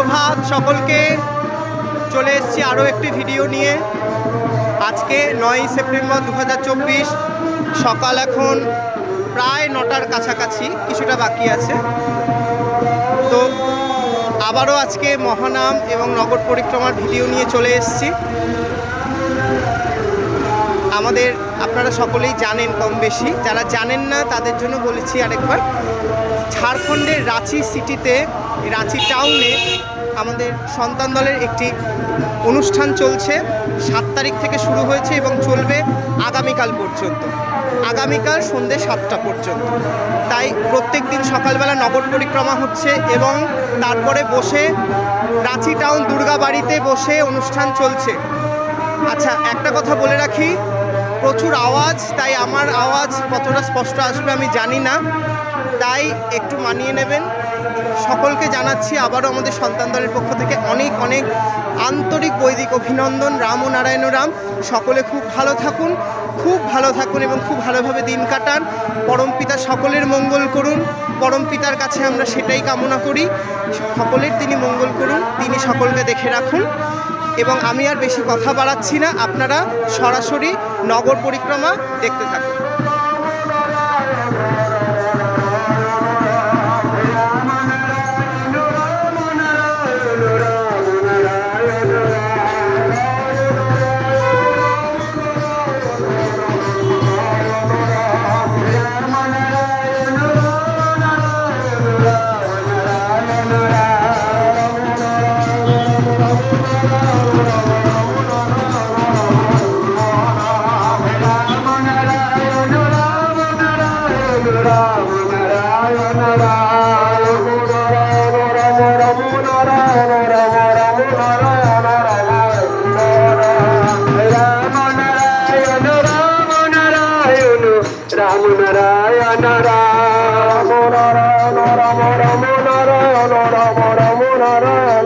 সুপ্রভাত সকলকে। চলে এসেছি আরও একটি ভিডিও নিয়ে। আজকে নয়ই সেপ্টেম্বর দু হাজার চব্বিশ, সকাল এখন প্রায় নটার কাছাকাছি, কিছুটা বাকি আছে। তো আবারও আজকে মহানাম এবং নগর পরিক্রমার ভিডিও নিয়ে চলে এসেছি। আমাদের আপনারা সকলেই জানেন কম বেশি। যারা জানেন না, তাদের জন্য বলেছি আরেকবার। ঝাড়খণ্ডের রাঁচি সিটিতে রাঁচি টাউনে আমাদের সন্তান দলের একটি অনুষ্ঠান চলছে। সাত তারিখ থেকে শুরু হয়েছে এবং চলবে আগামীকাল পর্যন্ত। আগামীকাল সন্ধ্যে সাতটা পর্যন্ত। তাই প্রত্যেক দিন সকালবেলা নগর পরিক্রমা হচ্ছে এবং তারপরে বসে রাঁচি টাউন দুর্গাবাড়িতে বসে অনুষ্ঠান চলছে। আচ্ছা একটা কথা বলে রাখি, প্রচুর আওয়াজ, তাই আমার আওয়াজ কতটা স্পষ্ট আসবে আমি জানি না। তাই একটু মানিয়ে নেবেন। সকলকে জানাচ্ছি আবারও আমাদের সন্তান দলের পক্ষ থেকে অনেক অনেক আন্তরিক বৈদিক অভিনন্দন। রাম ও নারায়ণ রাম, সকলে খুব ভালো থাকুন, খুব ভালো থাকুন এবং খুব ভালোভাবে দিন কাটান। পরম পিতা সকলের মঙ্গল করুন। পরম পিতার কাছে আমরা সেটাই কামনা করি। সকলের তিনি মঙ্গল করুন, তিনি সকলকে দেখে রাখুন। এবং আমি আর বেশি কথা বাড়াচ্ছি না, আপনারা সরাসরি নগর পরিক্রমা দেখতে থাকুন। নারায়ণ রাম রাম রাম রাম রাম রাম রাম রাম